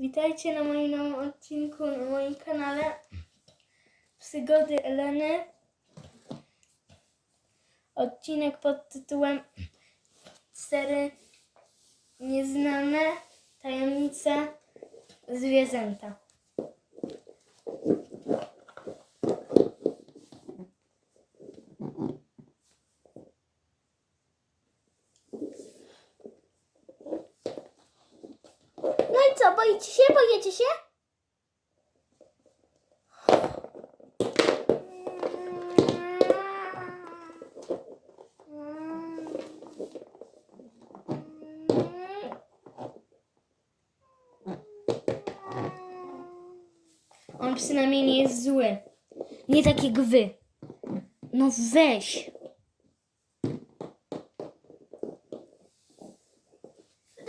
Witajcie na moim nowym odcinku na moim kanale Przygody Eleny. Odcinek pod tytułem Cztery nieznane tajemnice zwierzęta. Co, boicie się? Boicie się? On przynajmniej nie jest zły. Nie tak jak wy. No weź.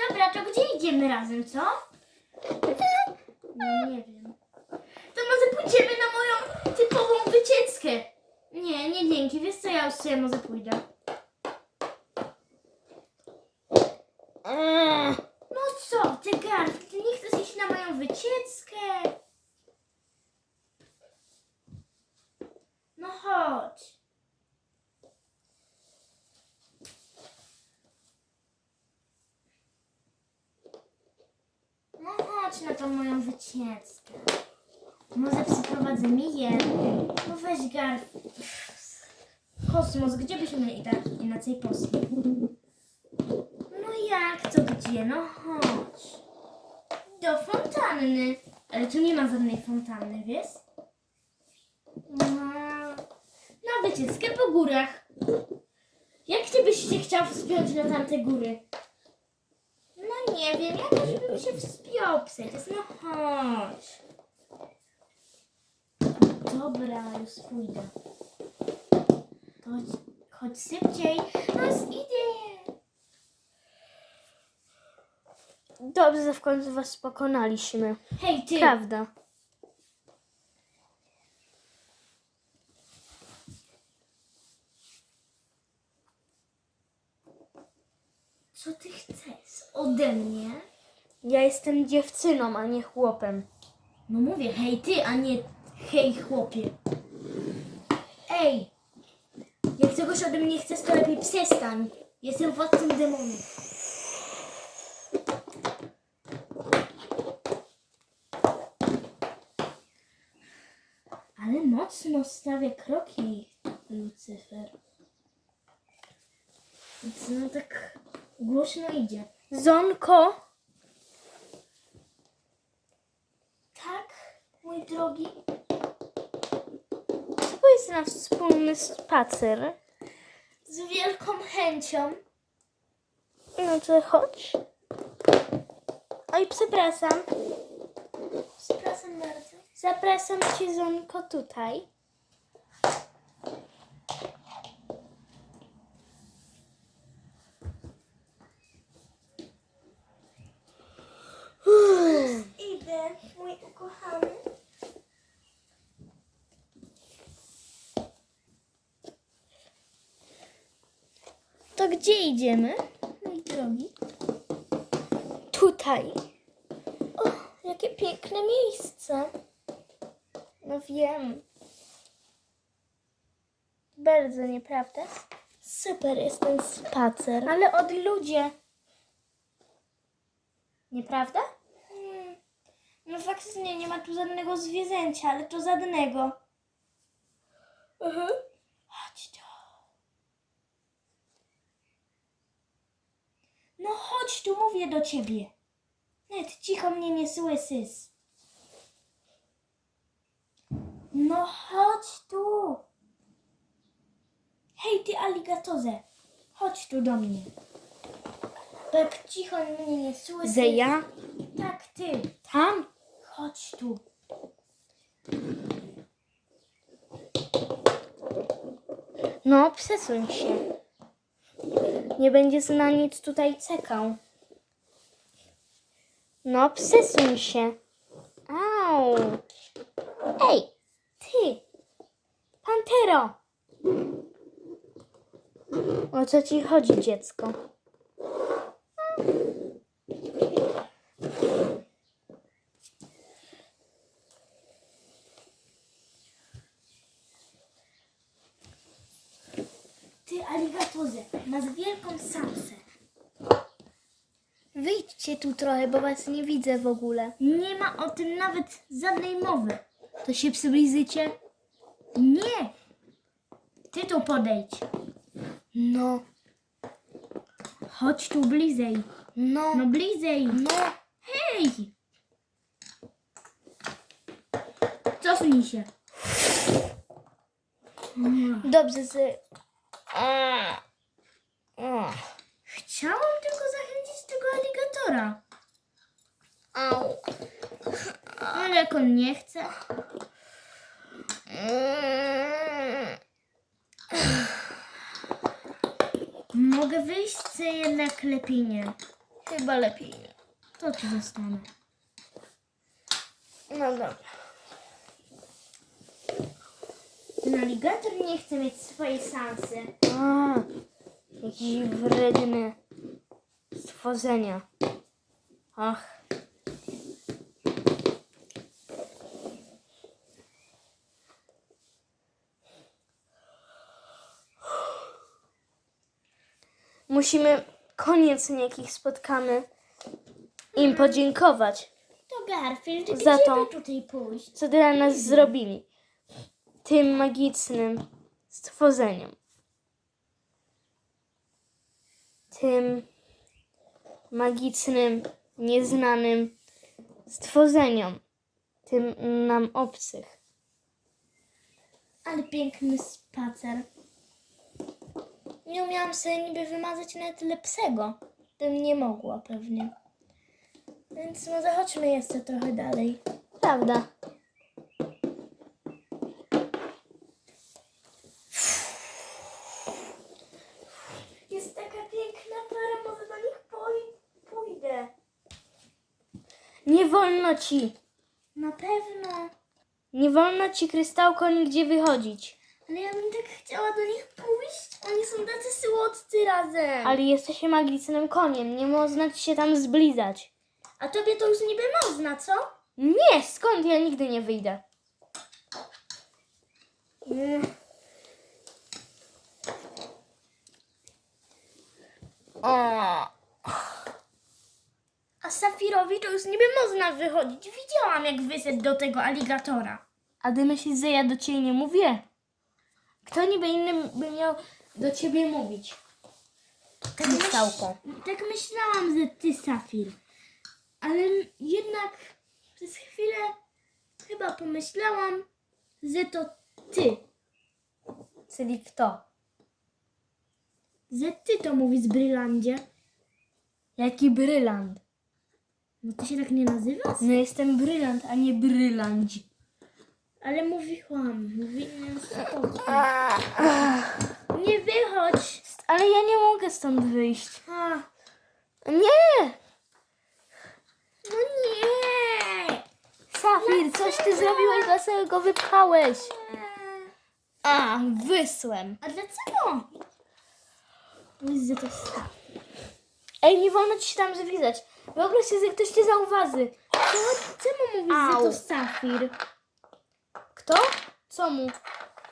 Dobra, to gdzie idziemy razem, co? No nie wiem. To może pójdziemy na moją typową wycieczkę. Nie, nie dzięki. Wiesz co, ja już sobie może pójdę. Eee. No co, ty Garf, ty nie chcesz iść na moją wycieczkę? No chodź. No chodź na tą moją wycieczkę. Może przyprowadzimy je. No weź Garf. Kosmos, gdzie byśmy i tak inaczej poszli? No jak to gdzie? No chodź. Do fontanny. Ale tu nie ma żadnej fontanny, wiesz? No, na wycieczkę po górach. Jak ty byś się chciał wspiąć na tamte góry? No nie wiem, jakoś bym się wspiął przecież. No chodź. Dobra, już pójdę. Chodź, chodź szybciej. Nas idzie. Dobrze, że w końcu was pokonaliśmy. Hej ty. Prawda. Co ty chcesz ode mnie? Ja jestem dziewczyną, a nie chłopem. No mówię hej ty, a nie hej chłopie. Ej, jak czegoś ode mnie chcesz, to lepiej przestań. Jestem władcą demonów. Ale mocno stawia kroki Lucyfer. Więc no tak głośno idzie. Zonko, Tak, mój drogi. spójrz na wspólny spacer. Z wielką chęcią. No to chodź. Oj, przepraszam. Przepraszam bardzo. Zapraszam cię, Zonko, tutaj. Idę, mój ukochany. To gdzie idziemy? Mój drogi. Tutaj. O, jakie piękne miejsce. No wiem. Bardzo, nieprawda? Super jest ten spacer. Ale od ludzie. Nieprawda? Hmm. No faktycznie nie ma tu żadnego zwierzęcia, ale to żadnego. Mhm. Chodź tu. No chodź tu, mówię do ciebie. Net, cicho mnie nie słyszysz. No chodź tu. Hej ty aligatorze, chodź tu do mnie. Tak cicho mnie nie słyszysz. Że ja? Tak ty, Tam? chodź tu. No, przesuń się. Nie będziesz na nic tutaj czekał. No, przesuń się. Au. Ej, ty. Pantero. O co ci chodzi, dziecko? Ty, aligatorze, masz wielką sansę. Wyjdźcie tu trochę, bo was nie widzę w ogóle. Nie ma o tym nawet żadnej mowy. To się przybliżycie? Nie! Ty tu podejdź. No, Chodź tu bliżej. no, No bliżej. no. Hej! Cofnij się. Dobrze, z... A. A. Chciałam tylko zachęcić tego aligatora. Au. Ale jak on nie chce. Mogę wyjść, czy jednak lepiej nie. Chyba lepiej nie. To tu zostanę. No dobra. Ten aligator nie chce mieć swojej sansy. A, jakieś wredne stworzenia. Ach. Musimy koniecznie jakich spotkamy im podziękować, To Garfield, Za gdzie to- by tutaj pójść? co dla nas zrobili. Tym magicznym stworzeniom. Tym magicznym, nieznanym stworzeniom. Tym nam obcych. Ale piękny spacer. Nie umiałam sobie niby wymazać nawet lepszego. Bym nie mogła pewnie. Więc może chodźmy jeszcze trochę dalej. Prawda? Jest taka piękna para, może do nich pójdę. Nie wolno ci, Na pewno. nie wolno ci krystałko nigdzie wychodzić. Ale ja bym tak chciała do nich pójść. Razem. Ale jesteś magicznym koniem, nie można ci się tam zblizać. A tobie to już niby można, co? Nie, skąd ja nigdy nie wyjdę? O, A Safirowi to już niby można wychodzić. Widziałam, jak wyszedł do tego aligatora. a ty myślisz, że ja do ciebie nie mówię? Kto niby inny by miał do ciebie mówić? Krystałko. Tak myślałam, że ty, Safir. Ale jednak przez chwilę chyba pomyślałam, że to ty. Czyli kto? Że ty to mówisz, Brylandzie. Jaki brylant? No ty się tak nie nazywasz? No jestem brylant, a nie brylandzi. Ale mówiłam, mówiłam spokój. Nie wychodź. Ale ja nie mogę stąd wyjść. A, Nie! no nie. Safir, coś ty dlaczego go wypchałeś? A, wysłem. A dlaczego? Mówisz, że to staw. Ej, nie wolno ci się tam zlizać. Wyobraź się, że ktoś cię zauważy. Czemu mówisz, Au. że to Safir? Kto? Co mu?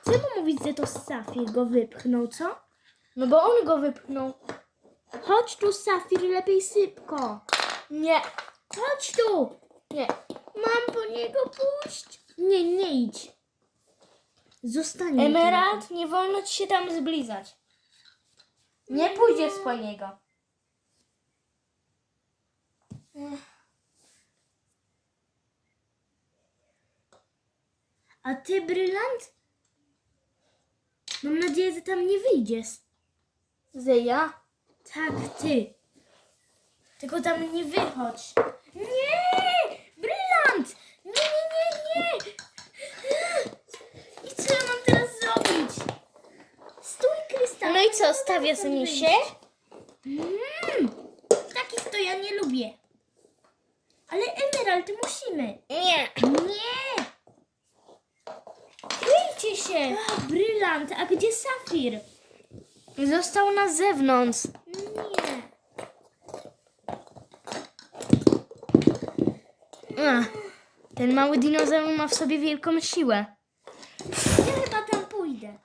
Czemu mówisz, że to Safir go wypchnął, co? No bo on go wypchnął. Chodź tu, Safir, lepiej szybko. Nie, Chodź tu. nie. Mam po niego pójść. Nie, nie idź. Zostań. Emerald, nie wolno ci się tam zblizać. Nie pójdziesz po niego. A ty, Brylant? Mam nadzieję, że tam nie wyjdziesz. Że ja? Tak, ty. Tylko tam nie wychodź. Nie! Brylant! Nie, nie, nie, nie! I co ja mam teraz zrobić? Stój, Krystal. No i co, stawiasz mi się? Mm, takich to ja nie lubię. Ale Emerald, musimy. Nie. Nie! Kryjcie się! A, brylant, a gdzie Safir? Został na zewnątrz. Nie. Ten mały dinozaur ma w sobie wielką siłę. Ja chyba tam pójdę.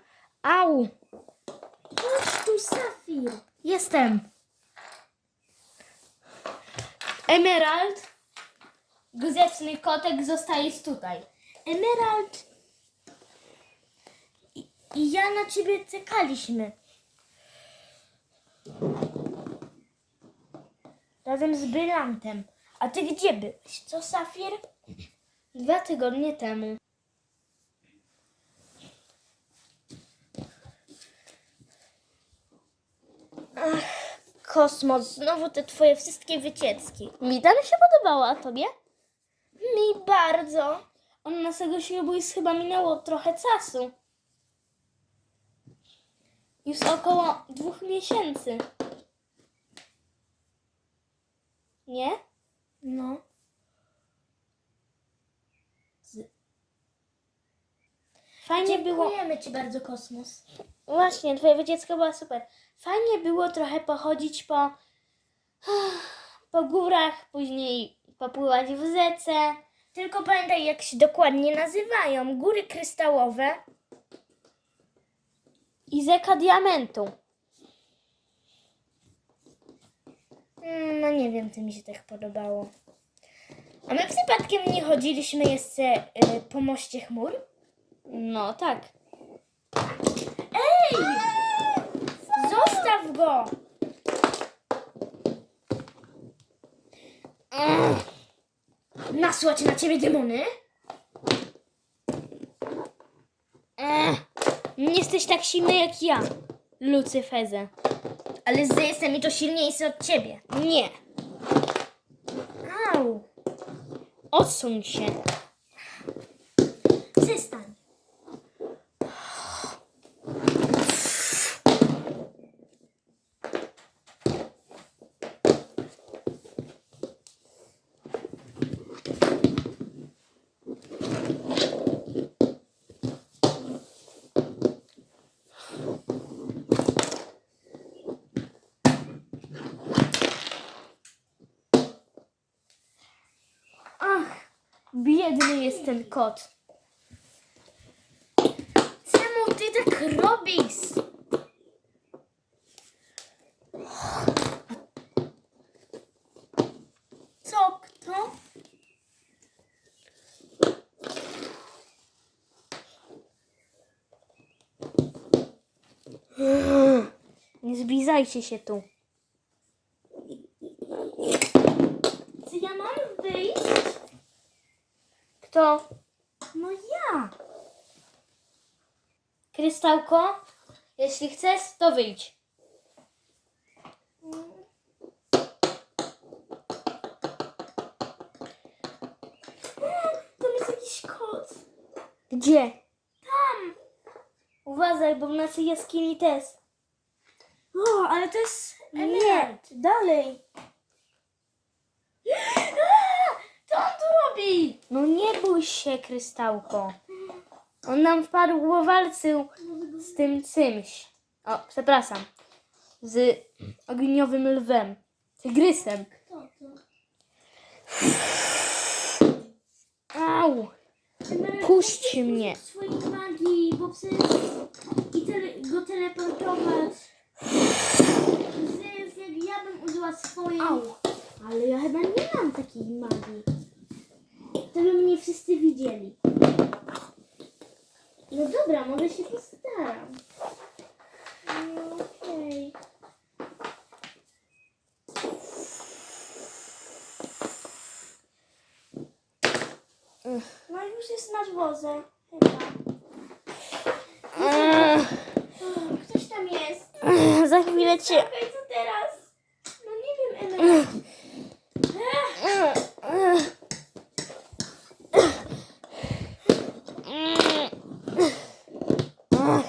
Au! Jestem. Emerald, grzeczny kotek, zostajesz tutaj. Emerald. I, I ja na ciebie czekaliśmy. Razem z brylantem. A ty gdzie byłeś? Co, Safir? Dwa tygodnie temu. Kosmos, znowu te twoje wszystkie wycieczki. Mi tam się podobała, a tobie? Mi bardzo. Od naszego ślubu już chyba minęło trochę czasu. Już około dwóch miesięcy. Nie? No. Fajnie było. Dziękujemy ci bardzo, Kosmos. Właśnie, twoja wycieczka była super. Fajnie było trochę pochodzić po, po górach, później popływać w rzece. Tylko pamiętaj, jak się dokładnie nazywają. Góry kryształowe. I rzeka diamentu. Mm, No nie wiem, czy mi się tak podobało. A my przypadkiem nie chodziliśmy jeszcze y, po moście chmur? No tak. Ej! Zostaw go! Nasłać na ciebie demony? Ech, nie jesteś tak silny jak ja, Lucyferze. Ale że jestem i to silniejszy od ciebie. Nie, Au! odsuń się. Przestań. Ach, biedny jest ten kot. Czemu ty tak robisz? Co? Kto? Nie zbliżajcie się tu. Czy ja mam wyjść? Kto? No ja. Krystałko? Jeśli chcesz, to wyjdź. Tam jest jakiś kot. Gdzie? Tam. Uważaj, bo w naszej jaskini też. O, ale to jest Nie, dalej. Co on tu robi? No nie bój się, Krystałko. On nam wpadł, bo walczył z tym czymś. O, przepraszam. Z ogniowym lwem. Tygrysem. Au! Puść mnie. swojej magii, bo i tele, go teleportować. Przecież jak ja bym użyła swojej... Au. Ale ja chyba nie mam takiej magii. To by mnie wszyscy widzieli. No dobra, może się postaram. No okej. No już jest na dworze. Chyba. Ktoś tam jest. Za chwilę cię. Czekaj, co teraz? No nie wiem, Emerald. Ech, ech.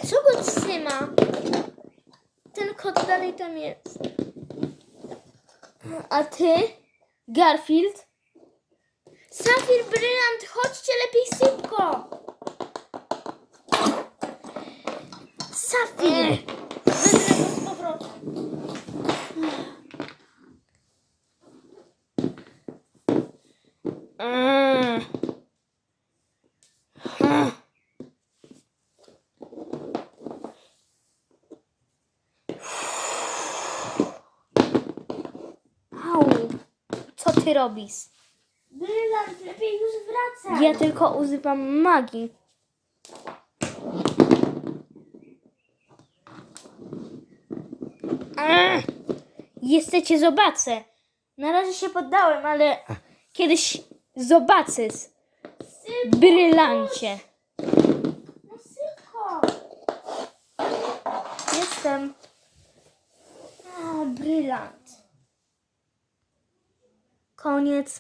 Co go trzyma? Ten kot dalej tam jest. A ty? Garfield? Safir, brylant, chodźcie lepiej szybko. Safir. Wezmę go z powrotem. Ech. Ech. Ty robisz? Brylant, lepiej już wracaj. Ja tylko używam magii. Jeszcze cię zobaczę. Na razie się poddałem, ale kiedyś zobaczysz. Sypko, Brylancie. No. Jestem. O, brylant. Koniec